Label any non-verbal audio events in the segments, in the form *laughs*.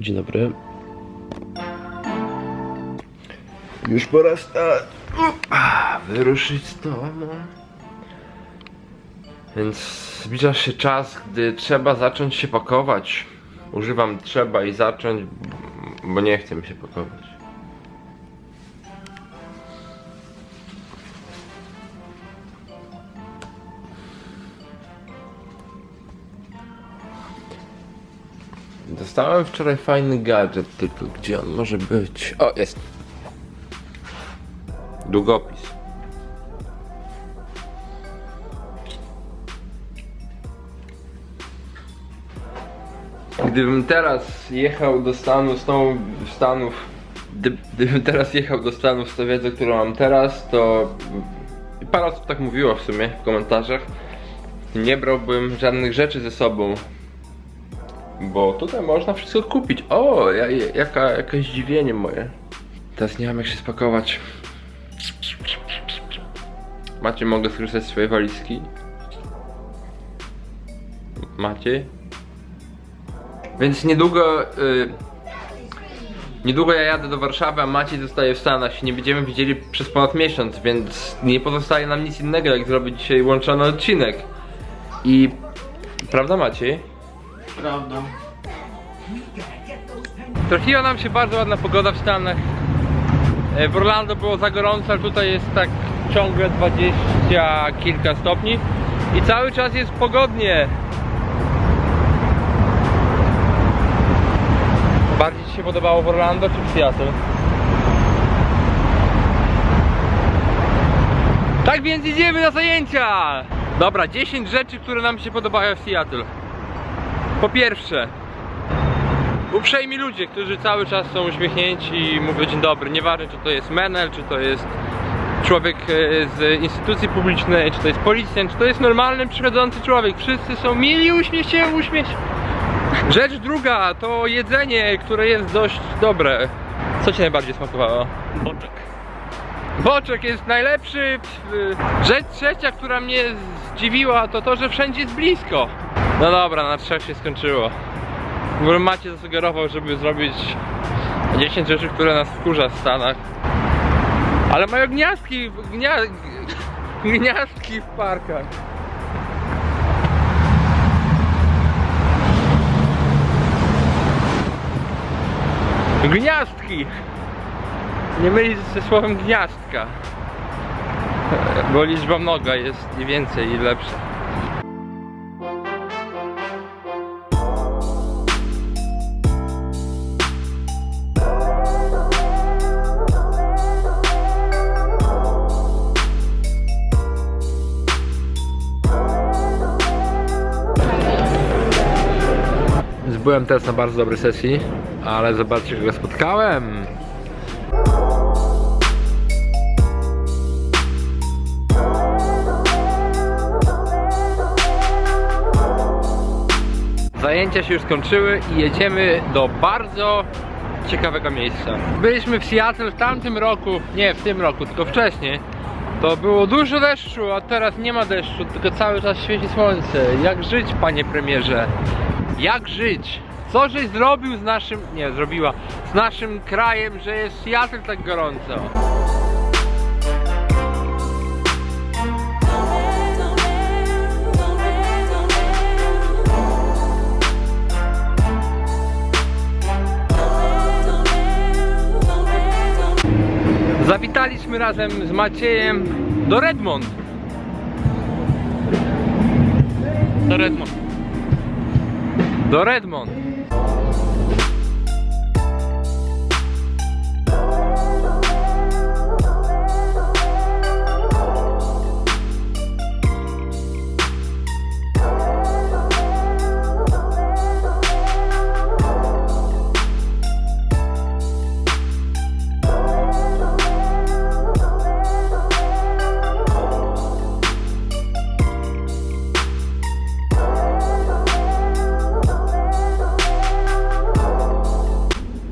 Dzień dobry. Już pora stać. Wyruszyć z domu. Więc zbliża się czas, gdy trzeba zacząć się pakować. Używam trzeba i zacząć, bo nie chcę mi się pakować. Dostałem wczoraj fajny gadżet, tylko gdzie on może być? O, jest. Długopis. Gdybym teraz jechał do Stanów z tą Stanów, gdy, gdybym teraz jechał do Stanów z tą wiedzą, którą mam teraz, to parę osób tak mówiło w sumie w komentarzach. Nie brałbym żadnych rzeczy ze sobą, bo tutaj można wszystko kupić. O, ja, jaka, jakieś zdziwienie moje. Teraz nie mam jak się spakować. Macie, mogę skorzystać z swojej walizki? Macie? Więc niedługo... Y, niedługo ja jadę do Warszawy, a Maciej zostaje w Stanach. Nie będziemy widzieli przez ponad miesiąc, więc nie pozostaje nam nic innego, jak zrobić dzisiaj łączony odcinek. I... Prawda Maciej? Prawda. Trafiła nam się bardzo ładna pogoda w Stanach. E, W Orlando było za gorąco, ale tutaj jest tak ciągle 20 kilka stopni i cały czas jest pogodnie. Bardziej Ci się podobało w Orlando czy w Seattle? Tak więc idziemy na zajęcia! Dobra, 10 rzeczy, które nam się podobają w Seattle. Po pierwsze, uprzejmi ludzie, którzy cały czas są uśmiechnięci i mówią dzień dobry. Nieważne czy to jest menel, czy to jest człowiek e, z instytucji publicznej, czy to jest policjant, czy to jest normalny przychodzący człowiek. Wszyscy są mili, uśmiech się, uśmiech. Rzecz druga to jedzenie, które jest dość dobre. Co Ci najbardziej smakowało? Boczek. Boczek jest najlepszy. Rzecz trzecia, która mnie zdziwiła, to to, że wszędzie jest blisko. No dobra, na trzech się skończyło. W ogóle Macie zasugerował, żeby zrobić 10 rzeczy, które nas wkurza w Stanach. Ale mają gniazdki, gnia, gniazdki w parkach. Gniazdki! Nie mylić ze słowem gniazdka. Bo liczba mnoga jest i więcej i lepsza. Byłem teraz na bardzo dobrej sesji, ale zobaczcie kogo spotkałem. Zajęcia się już skończyły i jedziemy do bardzo ciekawego miejsca. Byliśmy w Seattle w tamtym roku, nie w tym roku, tylko wcześniej. To było dużo deszczu, a teraz nie ma deszczu, tylko cały czas świeci słońce. Jak żyć, panie premierze? Jak żyć? Co żeś zrobił z naszym, nie, zrobiła, z naszym krajem, że jest Seattle tak gorąco? Zawitaliśmy razem z Maciejem do Redmond. To Redmond. Do Redmond.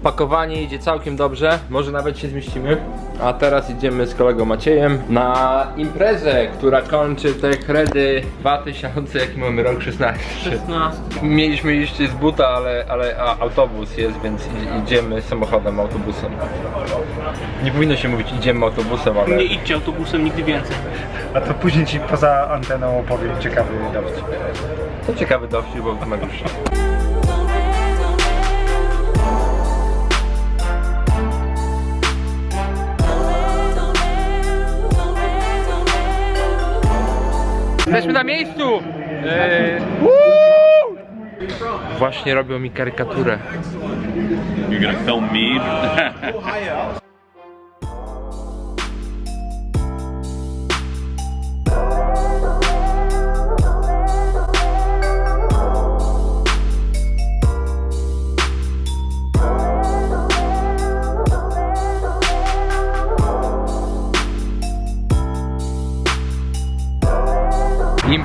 Pakowanie idzie całkiem dobrze, może nawet się zmieścimy. A teraz idziemy z kolegą Maciejem na imprezę, która kończy te kredy 2000, jaki mamy rok 16. 16. Mieliśmy iść z buta, ale, ale a, autobus jest, więc idziemy samochodem, autobusem. Nie powinno się mówić idziemy autobusem, ale... Nie idźcie autobusem nigdy więcej. A to później ci poza anteną opowiem ciekawy dowcip. To ciekawy dowcip, bo wymagasz. Jesteśmy na miejscu! Woo! Właśnie robią mi karykaturę. You're gonna film me? *laughs*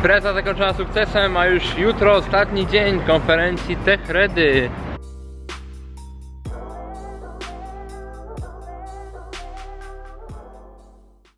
Impreza zakończona sukcesem, a już jutro ostatni dzień konferencji Tech Ready.